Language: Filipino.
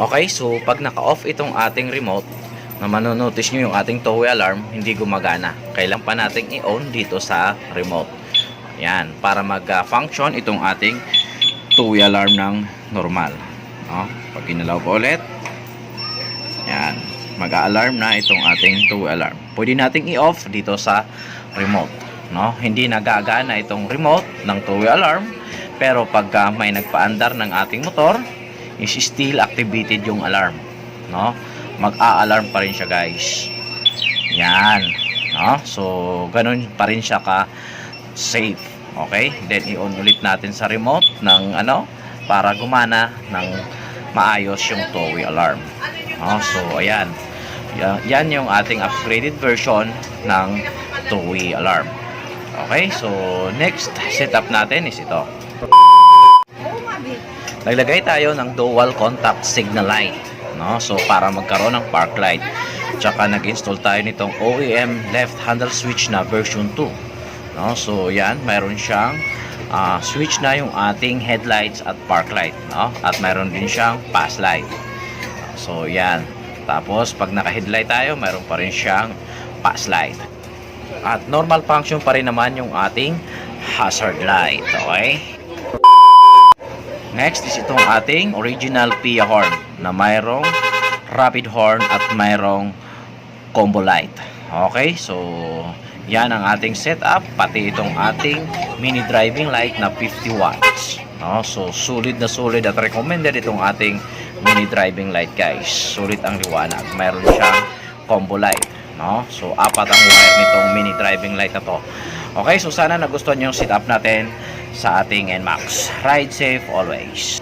Okay, so pag naka-off itong ating remote, na manonotice nyo yung ating tow alarm, hindi gumagana. Kailan pa natin i-on dito sa remote. Yan, para mag-function itong ating tow alarm ng normal. No? Pag ginalaw ko ulit, yan, mag-alarm na itong ating tow alarm. Pwede nating i-off dito sa remote. No? Hindi nagagana itong remote ng tow alarm, pero pagka may nagpaandar ng ating motor, is still activated yung alarm. No? Mag-a-alarm pa rin siya, guys. Yan. No? So, ganun pa rin siya ka safe. Okay? Then, i-on ulit natin sa remote ng ano, para gumana ng maayos yung tow alarm. No? So, ayan. Ya- Yan yung ating upgraded version ng tow alarm. Okay? So, next setup natin is ito. Naglagay tayo ng dual contact signal light. No? So, para magkaroon ng park light. Tsaka nag-install tayo nitong OEM left handle switch na version 2. No? So, yan. Mayroon siyang ah, switch na yung ating headlights at park light. No? At mayroon din siyang pass light. So, yan. Tapos, pag naka-headlight tayo, mayroon pa rin siyang pass light. At normal function pa rin naman yung ating hazard light. Okay? Next is itong ating original Pia horn na mayroong rapid horn at mayroong combo light. Okay, so yan ang ating setup pati itong ating mini driving light na 50 watts. No, so sulit na sulit at recommended itong ating mini driving light guys. Sulit ang liwanag. Mayroon siyang combo light. No? So apat ang wire nitong mini driving light na to. Okay, so sana nagustuhan niyo yung setup natin sa ating NMAX. Ride safe always!